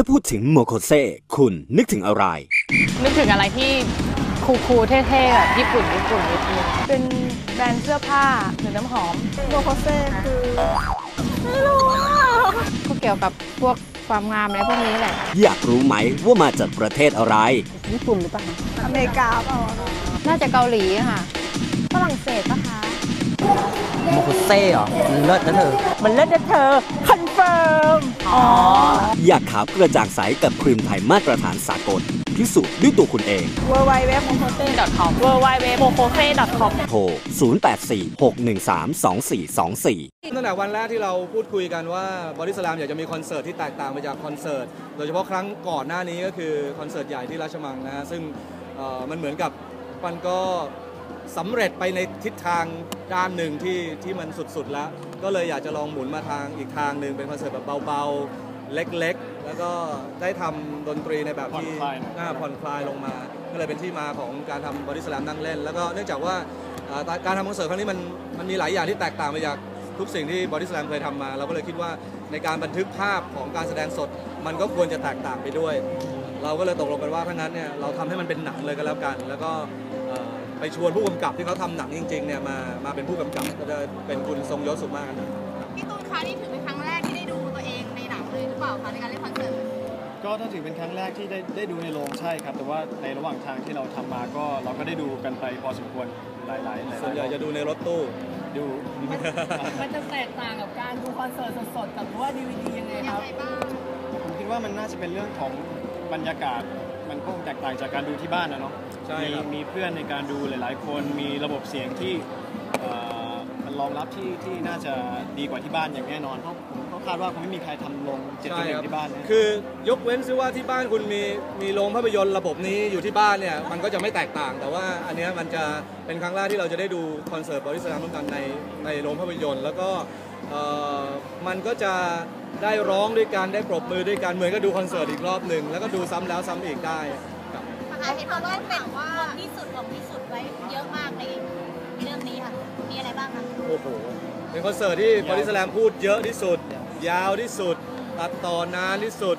ถ้าพูดถึงโมโคเซคุณนึกถึงอะไร นึกถึงอะไรที่คูลๆเท่ๆแบบญี่ปุ่นญี่ปุ่นนิดนึงเป็นแบรนด์เสื้อผ้าหรือน้ำหอมโมโคเซ่คือก็เกี่ยวกับพวกความงามอะไรพวกนี้แหละ อยากรู้ไหมว่ามาจากประเทศอะไรญี่ปุ่นหรือเปล่าอเมริกาเปล่าน่าจะเกาหลีค่ะ ฝรั่งเศสปะคะ โมโคเซ่เหรอมันเลิศนะเธอ มันเลิศนะเธอ คอนเฟิร์ม อ๋อ อยากขาวกระจ่างใสกับครีมไทยมาตรฐานสากล พิสูจน์ด้วยตัวคุณเอง w w w m o k o s e com w w w m o k o s e com โทร 0846132424 ตั้งแต่วันแรกที่เราพูดคุยกันว่าบอดี้ส a ลมอยากจะมีคอนเสิร์ตที่แตกต่างไปจากคอนเสิร์ต โดยเฉพาะครั้งก่อนหน้านี้ก็คือคอนเสิร์ตใหญ่ที่ราชมังนะฮะซึ่งเอ่อมันเหมือนกับมันก็ สำเร็จไปในทิศทางด้านหนึ่งที่ที่มันสุดๆแล้ว ก็เลยอยากจะลองหมุนมาทางอีกทางหนึ่งเป็นคอนเสิร์ตแบบเบาๆ เล็กๆ แล้วก็ได้ทำดนตรีในแบบที่น่าผ่อนคลายลงมา ก็เลยเป็นที่มาของการทำบอดี้ส a ลมนั่งเล่น แล้วก็เนื่องจากว่าเอ่อการทำคอนเสิร์ตครั้งนี้มันมันมีหลายอย่างที่แตกต่างไปจากทุกสิ่งที่บอดี้ส a ลมเคยทำมา เราก็เลยคิดว่าในการบันทึกภาพของการแสดงสด มันก็ควรจะแตกต่างไปด้วย เราก็เลยตกลงกันว่าถ้างั้นเนี่ยเราทำให้มันเป็นหนังเลยก็แล้วกัน แล้วก็เอ่อ ไปชวนผู้กำกับที่เขาทำหนังจริงๆเนี่ยมามาเป็นผู้กำกับก็จะเป็นคุณทรงยศสุมากกันพี่ตูนคะนี่ถือเป็นครั้งแรกที่ได้ดูตัวเองในหนังเลยหรือเปล่าคะในการเล่นคอนเสิร์ตก็ถ้าถือเป็นครั้งแรกที่ได้ได้ดูในโรงใช่ครับ แต่ว่าในระหว่างทางที่เราทำมาก็เราก็ได้ดูกันไปพอสมควรหลายๆหลายๆส่วนใหญ่จะดูในรถตู้ดู มันจะแตกต่างกับการดูคอนเสิร์ตสดๆกับว่าดีวดียังไงเป็นคยัรังบไงบ้าง ผมคิดว่ามันน่าจะเป็นเรื่องของบรรยากาศ มันคงแตกต่างจากการดูที่บ้านนะเนาะ ใช่มีครับ มีเพื่อนในการดูหลาย ๆ คนมีระบบเสียงที่เอ่อมันรองรับที่ที่น่าจะดีกว่าที่บ้านอย่างแน่นอนเพราะผมก็คาดว่าคงไม่มีใครทำลงเจ็ดจุดหนึ่งที่บ้านนะ คือยกเว้นซิว่าที่บ้านคุณมีมีโรงภาพยนตร์ระบบนี้อยู่ที่บ้านเนี่ยมันก็จะไม่แตกต่าง แต่ว่าอันเนี้ยมันจะเป็นครั้งแรกที่เราจะได้ดูคอนเสิร์ตบอดี้ส a ลมร่วมกันในในโรงภาพยนตร์ แล้วก็เอ่อมันก็จะได้ร้องด้วยกันได้ปรบมือด้วยกันเหมือนก็ดูคอนเสิร์ตอีกรอบหนึ่งแล้วก็ดูซ้ำแล้วซ้ำอีกได้ ครับอาเห็นบอกว่าเป็นว่าที่สุดของที่สุดไว้เยอะมากในเรื่องนี้ค่ะ มีอะไรบ้างคะโอ้โห เป็นคอนเสิร์ตที่บอดี้ส a ลมพูดเยอะที่สุด ยาวที่สุด ตัดต่อนานที่สุด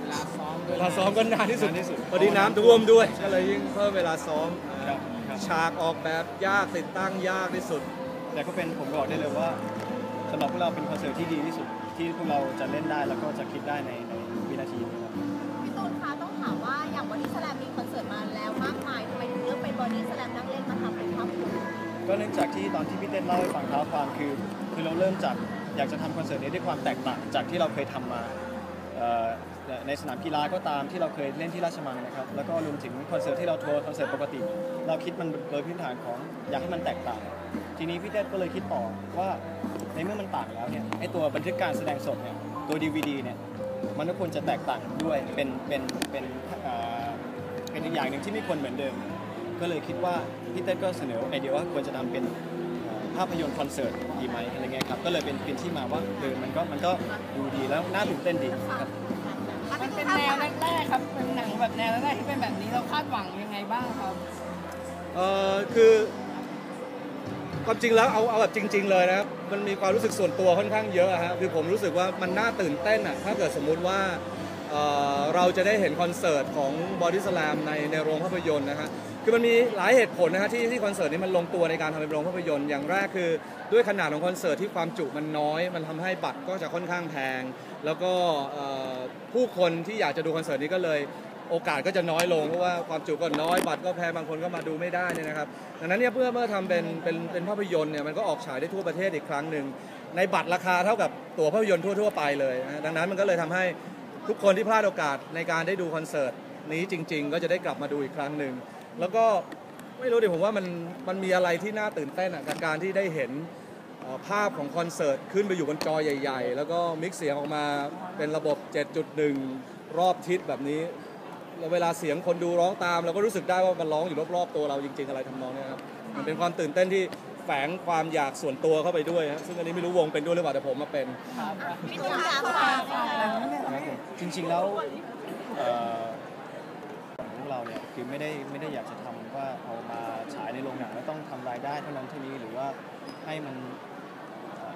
เวลาซ้อมเวลาซ้อมก็นานที่สุดนานที่สุดพอดีน้ำท่วมด้วย ก็เลยยิ่งเพิ่มเวลาซ้อม ครับครับ ฉากออกแบบยากติดตั้งยากที่สุด แต่ก็เป็นผมบอกได้เลยว่าสำหรับพวกเราเป็นคอนเสิร์ตที่ดีที่สุดที่พวกเราจะเล่นได้แล้วก็จะคิดได้ในในวินาทีนี้ อนเสิร์ตมาแล้วมากมายทำไมถึงเลือกเป็นบอดี้สแลมนั่งเล่นมาทำเป็นภาพยนตร์ก็เนื่องจากที่ตอนที่พี่เต้นเล่าให้ฟังเท้าความคือ คือเราเริ่มจากอยากจะทำคอนเสิร์ตนี้ด้วยความแตกต่างจากที่เราเคยทำมาในสนามกีฬาก็ตามที่เราเคยเล่นที่ราชมังนะครับ แล้วก็รวมถึงคอนเสิร์ตที่เราทัวร์คอนเสิร์ตปกติ เราคิดมันโดยพื้นฐานของอยากให้มันแตกต่าง ทีนี้พี่เต้นก็เลยคิดต่อว่าในเมื่อมันต่างแล้วเนี่ยไอตัวบันทึกการแสดงสดเนี่ยตัว DVD เนี่ยมันก็ควรจะแตกต่างด้วยเป็นเป็นเป็น อ่อเป็นอีกอย่างหนึ่งที่ไม่ควรเหมือนเดิม ก็เลยคิดว่าพี่เต้นก็เสนอไอเดียว่าควรจะทำเป็นเอ่อภาพยนตร์คอนเสิร์ตดีไหมอะไรเงี้ยครับ ก็เลยเป็นเป็นที่มาว่าเออมันก็มันก็ดูดีแล้วน่าตื่นเต้นดีครับมันเป็นแนวแรกๆครับ เป็นหนังแบบแนวแรกๆที่เป็นแบบนี้เราคาดหวังยังไงบ้างครับ เอ่อคือความจริงแล้วเอาเอาแบบจริง ๆ เลยนะครับ มันมีความรู้สึกส่วนตัวค่อนข้างเยอะอะฮะ คือผมรู้สึกว่ามันน่าตื่นเต้นอะ ถ้าเกิดสมมุติว่า เราจะได้เห็นคอนเสิร์ตของบอดี้ส a ลมในในโรงภาพยนตร์นะฮะคือมันมีหลายเหตุผลนะฮะที่ที่คอนเสิร์ตนี้มันลงตัวในการทำเป็นโรงภาพยนตร์อย่างแรกคือ ด้วยขนาดของคอนเสิร์ตที่ความจุมันน้อย มันทำให้บัตรก็จะค่อนข้างแพง แล้วก็ผู้คนที่อยากจะดูคอนเสิร์ตนี้ก็เลยโอกาสก็จะน้อยลงเพราะว่าความจุก็น้อยบัตรก็แพงบางคนก็มาดูไม่ได้เนี่ยนะครับดังนั้นเนี่ยเพื่อเมื่อทำเป็นเป็นเป็นภาพยนตร์เนี่ยมันก็ออกฉายได้ทั่วประเทศอีกครั้งหนึ่งในบัตรราคาเท่ากับตั๋วภาพยนตร์ทั่ว ๆ ไปเลยนะดังนั้นมันก็เลยทำให้ ทุกคนที่พลาดโอกาสในการได้ดูคอนเสิร์ตนี้จริง ๆ ก็จะได้กลับมาดูอีกครั้งหนึ่งแล้วก็ไม่รู้ดิผมว่ามันมันมีอะไรที่น่าตื่นเต้นอะกับการที่ได้เห็นภาพของคอนเสิร์ตขึ้นไปอยู่บนจอใหญ่ ๆ แล้วก็มิกซ์เสียงออกมาเป็นระบบ 7.1 รอบทิศแบบนี้แล้วเวลาเสียงคนดูร้องตามเราก็รู้สึกได้ว่ามันร้องอยู่รอบๆตัวเราจริง ๆ อะไรทำนองนี้ครับมันเป็นความตื่นเต้นที่ ฝงความอยากส่วนตัวเข้าไปด้วยฮะซึ่งอันนี้ไม่รู้วงเป็นด้วยหรือเปล่าแต่ผมมาเป็น พี่ตูนคะฝากครับผมจริงๆแล้วเอ่อของเราเนี่ยคือไม่ได้ไม่ได้อยากจะทำว่าเอามาฉายในโรงหนังแล้วต้องทำรายได้เท่านั้นเท่านี้หรือว่าให้มันเอ่อ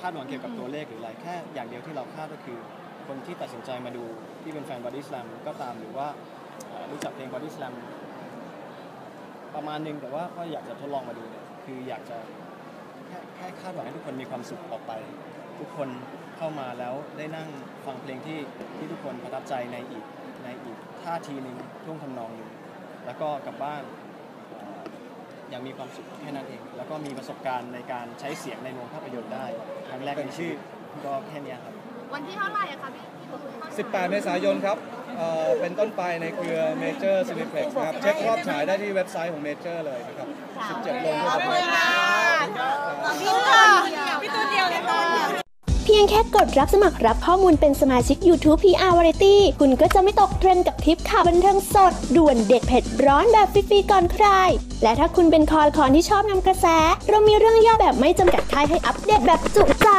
คาดหวังเกี่ยวกับตัวเลขหรืออะไรแค่อย่างเดียวที่เราคาดก็คือ คนที่ตัดสินใจมาดูที่เป็นแฟน Body Slam ก็ตามหรือว่าเอ่อรู้จักเพลง Body Slam ประมาณหนึงแต่ว่าก็อยากจะทดลองมาดูเนี่ย คืออยากจะแค่แค่คาดหวังให้ทุกคนมีความสุขต่อไป ทุกคนเข้ามาแล้วได้นั่งฟังเพลงที่ที่ทุกคนประทับใจในอีกในอีกท่าทีหนึ่งท่วงทำนองหนึ่งแล้วก็กลับบ้านเอ่ออย่างมีความสุขแค่นั้นเอง แล้วก็มีประสบการณ์ในการใช้เสียงในโรงภาพยนตร์ได้ครั้งแรกในชีวิตก็แค่เนี้ยครับ วันที่เท่าไหร่อะคะพี่พี่ตูน18 เมษายนครับเอ่อเป็นต้นไปในเครือ Major Cineplex นะครับ เช็ครอบฉายได้ที่เว็บไซต์ของ Major เลยนะครับ 17โรงทั่วประเพี่ตูนพี่ตูนเดียวเลยค่ะเพียงแค่กดรับสมัครรับข้อมูลเป็นสมาชิก YouTube PR Variety คุณก็จะไม่ตกเทรนด์กับทริปข่าวบันเทิงสด ด่วนเด็ดเผ็ดร้อนแบบฟรีๆก่อนใคร และถ้าคุณเป็นคอละคอนที่ชอบนำกระแส เรามีเรื่องย่อแบบไม่จำกัดท้ายให้อัปเดตแบบจุ